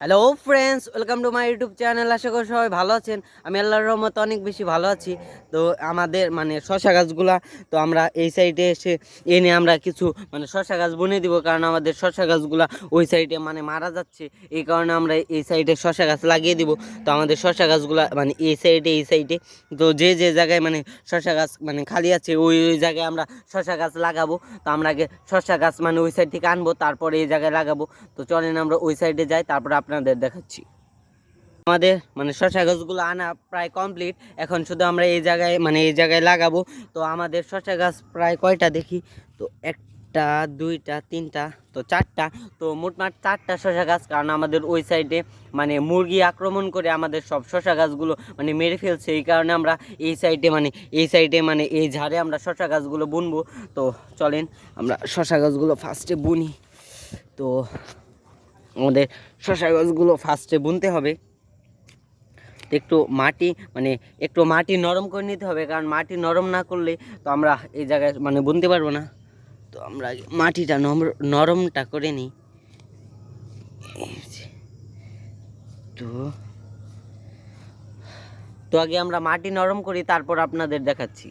Hello friends welcome to my YouTube channel আশা করি সবাই ভালো আছেন। আমি আল্লাহর রহমত অনেক বেশি ভালো আছি। তো আমাদের মানে শশা গাছগুলা, তো আমরা এই সাইডে এসে এনে আমরা কিছু মানে শশা গাছ বুনে দিব। কারণ আমাদের শশা গাছগুলা ওই সাইডে মানে মারা যাচ্ছে। এই কারণে আমরা এই সাইডে শশা গাছ লাগিয়ে দিব। তো আমাদের শশা গাছগুলা মানে এই সাইডে এই সাইডে তো যে যে জায়গায় মানে শশা গাছ মানে খালি আছে, ওই ওই জায়গায় আমরা শশা গাছ লাগাবো। তো আমরা আগে শশা গাছ মানে ওই সাইড থেকে আনব। তারপরে এই জায়গায় লাগাবো। তো চলেন আমরা ওই সাইডে যাই। তারপরে আপনাদের দেখাচ্ছি। আমাদের মানে শশা গাছগুলো আনা প্রায় কমপ্লিট এখন শুধু আমরা এই জায়গায় মানে এই জায়গায় লাগাবো। তো আমাদের শশা গাছ প্রায় কয়টা দেখি? তো একটা, দুইটা, তিনটা, তো চারটা। তো মোটমাট চারটা শশা গাছ, কারণ আমাদের ওই সাইডে মানে মুরগি আক্রমণ করে আমাদের সব শশা গাছগুলো মানে মেরে ফেলছে। এই কারণে আমরা এই সাইডে মানে এই সাইডে মানে এই ঝাড়ে আমরা শশা গাছগুলো বুনবো। তো চলেন আমরা শশা গাছগুলো ফার্স্টে বুনি। তো আমাদের শশা গাছগুলো ফার্স্টে বুনতে হবে। একটু মাটি মানে একটু মাটি নরম করে নিতে হবে, কারণ মাটি নরম না করলে তো আমরা এই জায়গায় মানে বুনতে পারব না। তো আমরা মাটিটা নরম নরমটা করে নিই। তো তো আগে আমরা মাটি নরম করি, তারপর আপনাদের দেখাচ্ছি।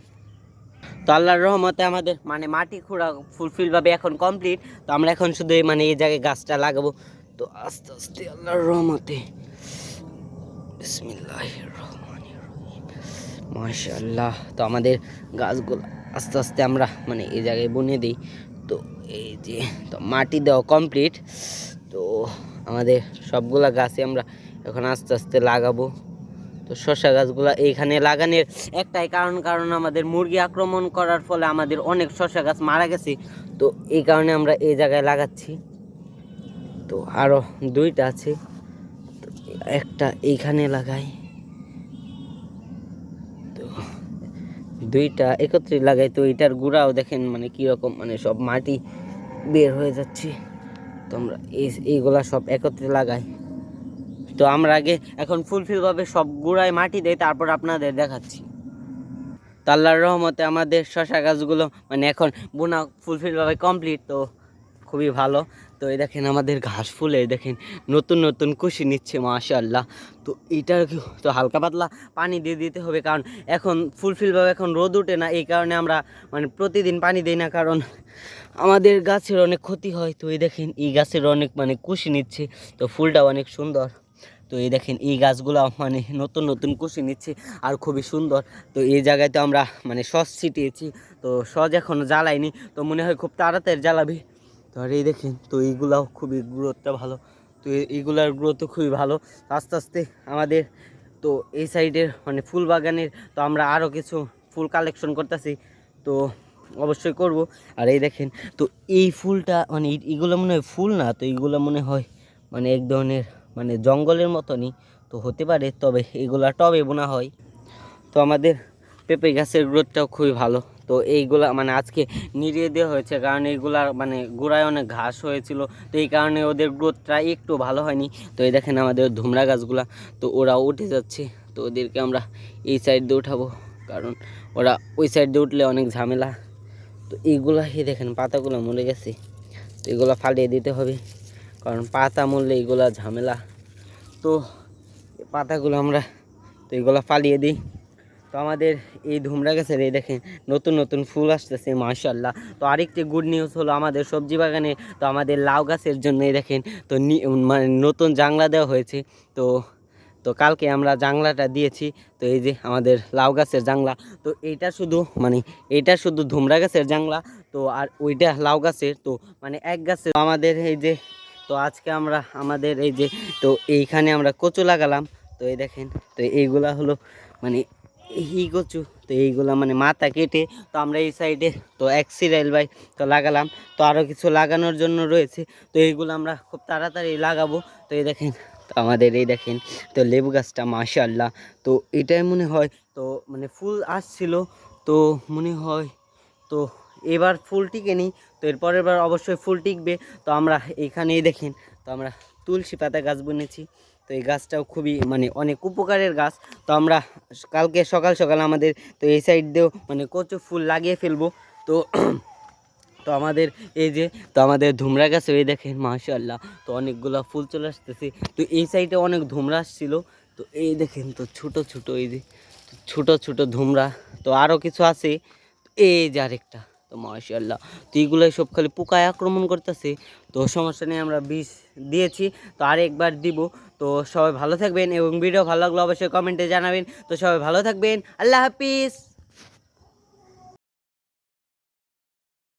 তো আল্লাহর রহমতে আমাদের মানে মাটি খোঁড়া ফুলফিলভাবে এখন কমপ্লিট তো আমরা এখন শুধু মানে এই জায়গায় গাছটা লাগাবো। তো আস্তে আস্তে আল্লাহর রহমতে। বিসমিল্লাহির রহমানির রহিম তো আমাদের গাছগুলো আস্তে আস্তে আমরা মানে এই জায়গায় বনিয়ে দিই। তো এই যে, তো মাটি দেওয়া কমপ্লিট তো আমাদের সবগুলা গাছে আমরা এখন আস্তে আস্তে লাগাবো। তো শসা গাছগুলো এইখানে লাগানোর একটাই কারণ কারণ আমাদের মুরগি আক্রমণ করার ফলে আমাদের অনেক শসা গাছ মারা গেছে। তো এই কারণে আমরা এই জায়গায় লাগাচ্ছি। তো আরও দুইটা আছে। একটা এইখানে লাগাই। তো দুইটা একত্রে লাগাই, তো এটার গুঁড়াও দেখেন মানে কীরকম মানে সব মাটি বের হয়ে যাচ্ছে। তো আমরা এই, এইগুলা সব একত্রে লাগাই। তো আমরা আগে এখন ফুলফিলভাবে সব গুঁড়ায় মাটি দেই, তারপর আপনাদের দেখাচ্ছি। তো আল্লাহর রহমতে আমাদের শশা গাছগুলো মানে এখন বোনা ফুলফিলভাবে কমপ্লিট তো খুবই ভালো। তো এই দেখেন আমাদের ঘাস ফুলে দেখেন নতুন নতুন কুশি নিচ্ছে, মাশাআল্লাহ। তো এটার কি- তো হালকা পাতলা পানি দিয়ে দিতে হবে, কারণ এখন ফুলফিলভাবে এখন রোদ ওঠে না, এই কারণে আমরা মানে প্রতিদিন পানি দিই না, কারণ আমাদের গাছের অনেক ক্ষতি হয়। তো এই দেখেন এই গাছের অনেক মানে কুশি নিচ্ছে, তো ফুলটা অনেক সুন্দর। তো এই দেখেন এই গাছগুলো মানে নতুন নতুন কুশি নিচ্ছে আর খুবই সুন্দর। তো এই জায়গায় তো আমরা মানে সস ছিটিয়েছি, তো সজ এখনও জ্বালাইনি, তো মনে হয় খুব তাড়াতাড়ি জ্বালাবি। আর এই দেখেন, তো এইগুলাও খুবই গ্রোথটা ভালো। তো এই- এইগুলার গ্রোথও খুবই ভালো। আস্তে আস্তে আমাদের, তো এই সাইডের মানে ফুল বাগানের, তো আমরা আরও কিছু ফুল কালেকশন করতেছি, তো অবশ্যই করব। আর এই দেখেন, তো এই ফুলটা মানে এই- এগুলো মনে হয় ফুল না? তো এইগুলো মনে হয় মানে এক ধরনের মানে জঙ্গলের মতনই, তো হতে পারে, তবে এগুলা টবে বোনা হয়। তো আমাদের পেঁপে গাছের গ্রোথটাও খুবই ভালো। তো এইগুলা মানে আজকে নিড়িয়ে দেওয়া হয়েছে, কারণ এইগুলার মানে গোড়ায় অনেক ঘাস হয়েছিল, তো এই কারণে ওদের গ্রোথটা একটু ভালো হয়নি। তো এই দেখেন আমাদের ধুমরা গাছগুলা, তো ওরা উঠে যাচ্ছে, তো ওদেরকে আমরা এই সাইড দিয়ে উঠাবো, কারণ ওরা ওই সাইড দিয়ে উঠলে অনেক ঝামেলা। তো এইগুলা এই দেখেন পাতাগুলো মরে গেছে, তো এগুলো ফালিয়ে দিতে হবে, কারণ পাতা মরলে এগুলা ঝামেলা। তো পাতাগুলো আমরা, তো এগুলো ফালিয়ে দিই। তো আমাদের এই ধুমরা গাছের এই দেখেন নতুন নতুন ফুল আসতেছে মাশাল্লাহ তো আরেকটি গুড নিউজ হলো আমাদের সবজি বাগানে, তো আমাদের লাউ গাছের জন্য এই দেখেন, তো মানে নতুন জাংলা দেওয়া হয়েছে। তো তো কালকে আমরা জাংলাটা দিয়েছি, তো এই যে আমাদের লাউ গাছের জাংলা। তো এইটা শুধু মানে এইটা শুধু ধুমরা গাছের জাংলা, তো আর ওইটা লাউ গাছের, তো মানে এক গাছে আমাদের এই যে, তো আজকে আমরা, আমাদের এই যে, তো এইখানে আমরা কচু লাগালাম, তো এই দেখেন, তো এইগুলা হলো মানে এই কচু তো এইগুলা মানে মাথা কেটে, তো আমরা এই সাইডে তো এক সিরাইল বাই তো লাগালাম। তো আরও কিছু লাগানোর জন্য রয়েছে। তো এইগুলো আমরা খুব তাড়াতাড়ি লাগাবো। তো এই দেখেন আমাদের এই দেখেন, তো লেবু গাছটা, মাশাআল্লাহ। তো এটাই মনে হয়, তো মানে ফুল আসছিল, তো মনে হয়, তো এবার ফুল টিকে নিই তো এরপরের বার অবশ্যই ফুল টিকবে। তো আমরা এইখানেই দেখেন, তো আমরা তুলসী পাতা গাছ বুনেছি। তো এই গাছটাও খুবই মানে অনেক উপকারের গাছ। তো আমরা কালকে সকাল সকাল আমাদের তো এই সাইড দিয়েও মানে কচু ফুল লাগিয়ে ফেলব। তো তো আমাদের এই যে, তো আমাদের ধুমরা গাছে এই দেখেন মাশাল্লাহ তো অনেকগুলো ফুল চলে আসতেছে। তো এই সাইডে অনেক ধুমরা আসছিল। তো এই দেখেন তো ছোট ছোট এই যে, ছোট ছোট ধুমরা। তো আরও কিছু আছে। এই যে আরেকটা, তো মাশাল্লাহ তো এইগুলোই সব খালি পোকায় আক্রমণ করতেছে। তো সমস্যা নেই, আমরা বিষ দিয়েছি। তো আরেকবার দিব। তো সবাই ভালো থাকবেন এবং ভিডিও ভালো লাগলে অবশ্যই কমেন্টে জানাবেন। তো সবাই ভালো থাকবেন। আল্লাহ হাফিজ।